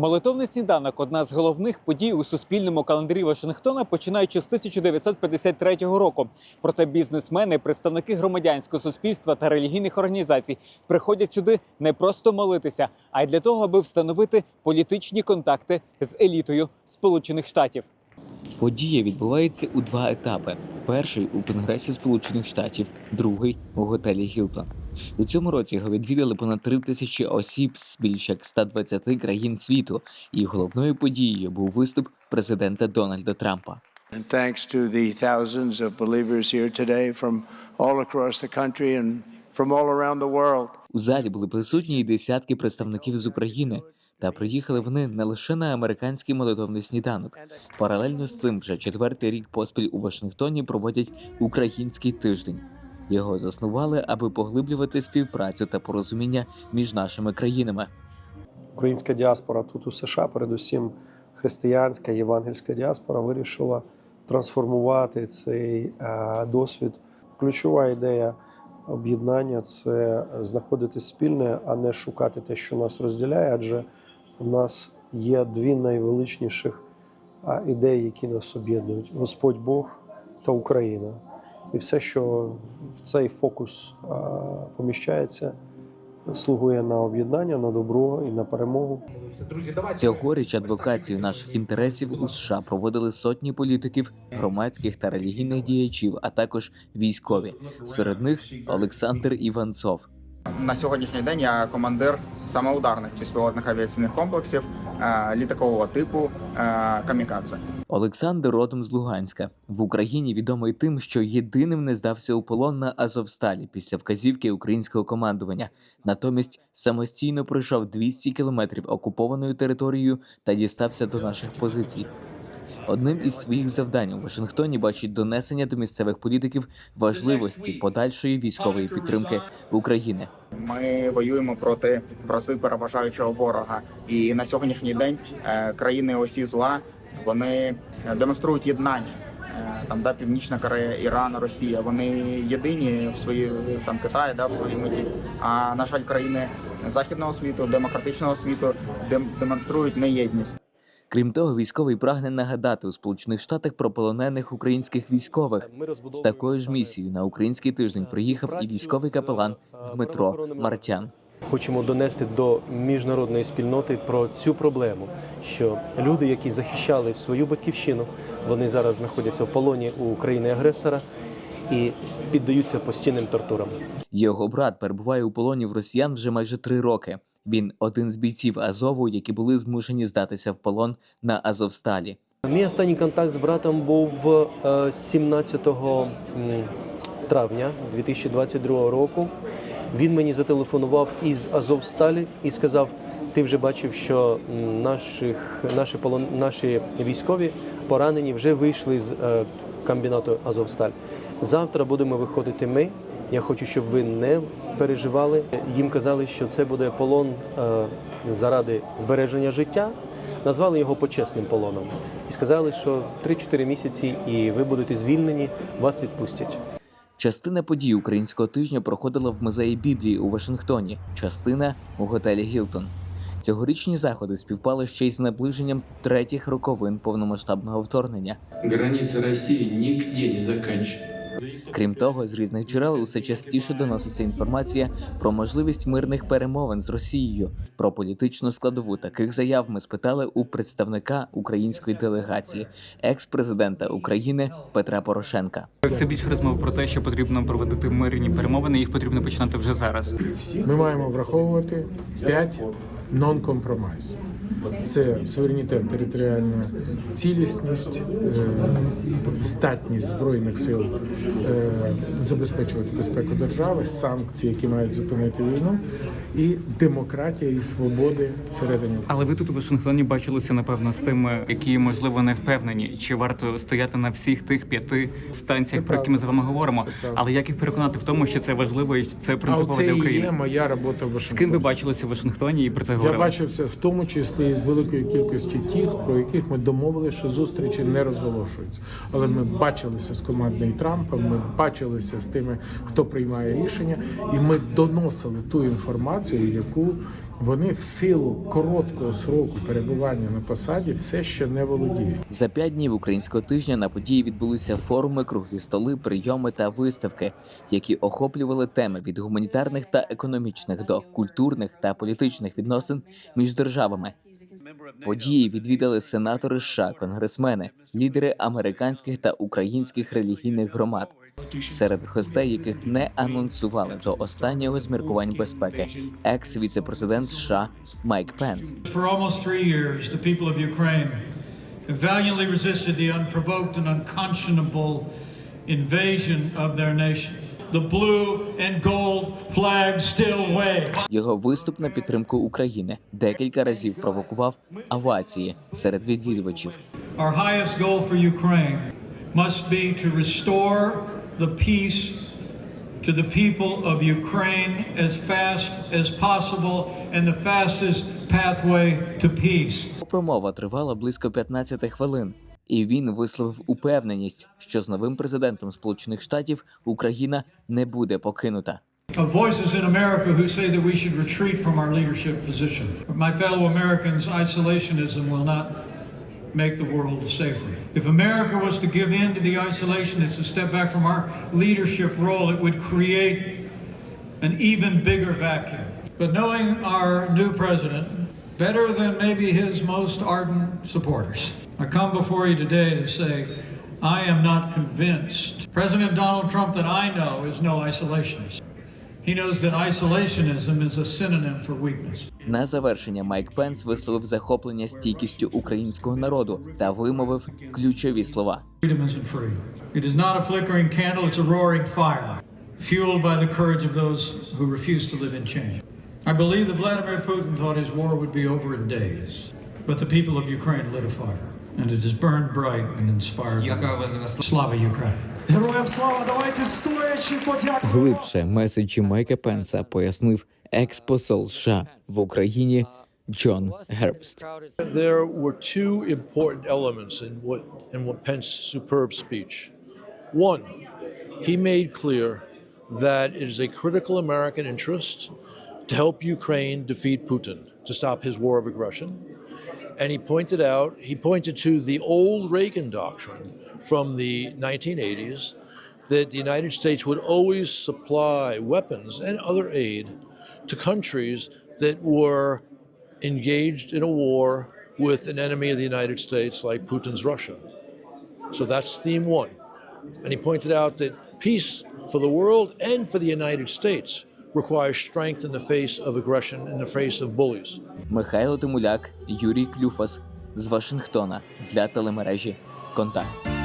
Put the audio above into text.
Молитовний сніданок одна з головних подій у суспільному календарі Вашингтона, починаючи з 1953 року. Проте бізнесмени, представники громадянського суспільства та релігійних організацій приходять сюди не просто молитися, а й для того, аби встановити політичні контакти з елітою Сполучених Штатів. Подія відбувається у два етапи: перший у Конгресі Сполучених Штатів, другий у готелі Гілтон. У цьому році його відвідали понад три тисячі осіб з більш як 120 країн світу, і головною подією був виступ президента Дональда Трампа. And thanks to the thousands of believers here today from all across the country and from all around the world. У залі були присутні й десятки представників з України. Та приїхали вони не лише на американський молитовний сніданок. Паралельно з цим вже четвертий рік поспіль у Вашингтоні проводять український тиждень. Його заснували, аби поглиблювати співпрацю та порозуміння між нашими країнами. Українська діаспора тут у США, передусім християнська євангельська діаспора, вирішила трансформувати цей е, досвід. Ключова ідея об'єднання це знаходити спільне, а не шукати те, що нас розділяє. Адже у нас є дві найвеличніших ідеї, які нас об'єднують: Господь Бог та Україна. І все, що в цей фокус поміщається, слугує на об'єднання, на добро і на перемогу. Цьогоріч адвокацію наших інтересів у США проводили сотні політиків, громадських та релігійних діячів, а також військові. Серед них Олександр Іванцов. На сьогоднішній день я командир самоударних безпілотних авіаційних комплексів літакового типу Камікадзе. Олександр родом з Луганська в Україні відомий тим, що єдиним не здався у полон на Азовсталі після вказівки українського командування. Натомість самостійно пройшов 200 кілометрів окупованою територією та дістався до наших позицій. Одним із своїх завдань у Вашингтоні бачить донесення до місцевих політиків важливості подальшої військової підтримки України. Ми воюємо проти в рази переважаючого ворога, і на сьогоднішній день е, країни осі зла вони демонструють єднання. Е, Там да Північна Корея, Іран, Росія. Вони єдині в свої там Китай, да в своїй меті. А на жаль, країни західного світу, демократичного світу дем- демонструють неєдність. Крім того, військовий прагне нагадати у Сполучених Штатах про полонених українських військових. З такою ж місією на український тиждень приїхав і військовий капелан Дмитро Мартян. Хочемо донести до міжнародної спільноти про цю проблему, що люди, які захищали свою батьківщину, вони зараз знаходяться в полоні у країни-агресора і піддаються постійним тортурам. Його брат перебуває у полоні в росіян вже майже три роки. Він один з бійців Азову, які були змушені здатися в полон на Азовсталі. Мій останній контакт з братом був е, 17 м, травня 2022 року. Він мені зателефонував із Азовсталі і сказав: ти вже бачив, що наших, наші, полон, наші військові поранені вже вийшли з е, комбінату Азовсталь. Завтра будемо виходити ми. Я хочу, щоб ви не переживали. Їм казали, що це буде полон е, заради збереження життя. Назвали його почесним полоном і сказали, що 3-4 місяці, і ви будете звільнені, вас відпустять. Частина подій українського тижня проходила в музеї Біблії у Вашингтоні, частина у готелі Гілтон. Цьогорічні заходи співпали ще й з наближенням третіх роковин повномасштабного вторгнення. Границы России нигде не заканчиваются. Крім того, з різних джерел усе частіше доноситься інформація про можливість мирних перемовин з Росією. Про політичну складову таких заяв ми спитали у представника української делегації, екс-президента України Петра Порошенка. Все більше розмов про те, що потрібно проводити мирні перемовини. Їх потрібно починати вже зараз. Ми маємо враховувати п'ять нон-компромайс. Це суверенітет, територіальна цілісність, е, здатність збройних сил е, забезпечувати безпеку держави, санкції, які мають зупинити війну, і демократія і свободи всередині. Але ви тут у Вашингтоні бачилися напевно з тими, які можливо не впевнені, чи варто стояти на всіх тих п'яти станціях, про які ми з вами говоримо. Але як їх переконати в тому, що це важливо і це принципово для є України? моя робота в З ким ви бачилися в Вашингтоні і про це Я говорили? бачив це в тому числі з великою кількістю тих, про яких ми домовилися, що зустрічі не розголошуються. Але ми бачилися з командою Трампа, ми бачилися з тими, хто приймає рішення, і ми доносили ту інформацію, яку вони в силу короткого сроку перебування на посаді все ще не володіють. За п'ять днів українського тижня на події відбулися форуми, круглі столи, прийоми та виставки, які охоплювали теми від гуманітарних та економічних до культурних та політичних відносин між державами. Події відвідали сенатори США, конгресмени, лідери американських та українських релігійних громад, серед гостей, яких не анонсували до останнього з міркувань безпеки, екс-віцепрезидент США Майк Пенс. Valiantly resisted the unprovoked and unconscionable invasion of their nation. The blue and gold flag still wave. Його виступ на підтримку України декілька разів провокував авації серед відвідувачів. Our highest goal for Ukraine must be to restore the peace to the people of Ukraine as fast as possible and the fastest pathway to peace. Промова тривала близько 15 хвилин, і він висловив упевненість, що з новим президентом Сполучених Штатів Україна не буде покинута. of voices in America who say that we should retreat from our leadership position. My fellow Americans, isolationism will not make the world safer. If America was to give in to the isolationists and step back from our leadership role, it would create an even bigger vacuum. But knowing our new president better than maybe his most ardent supporters, I come before you today to say I am not convinced. President Donald Trump, that I know, is no isolationist. He knows that isolationism is a synonym for weakness. На завершення Майк Пенс висловив захоплення стійкістю українського народу та вимовив ключові слова. Freedom isn't free. It is not a flickering candle, it's a roaring fire, fueled by the courage of those who refuse to live in change. I believe that Vladimir Putin thought his war would be over in days, but the people of Ukraine lit a fire, and it has burned bright and inspired. them. Slava Ukraine. Героям слава, давайте стоячи подякуємо. Глибше меседжі Майка Пенса пояснив екс-посол США в Україні Джон Гербст. There were two important elements in what in what Pence's superb speech. One, he made clear that it is a critical American interest to help Ukraine defeat Putin, to stop his war of aggression. And he pointed out, he pointed to the old Reagan doctrine from the 1980s that the United States would always supply weapons and other aid to countries that were engaged in a war with an enemy of the United States like Putin's Russia. So that's theme one. And he pointed out that peace for the world and for the United States requires strength in the face of aggression, in the face of bullies. Михайло Тимуляк, Юрій Клюфас з Вашингтона для телемережі Контакт.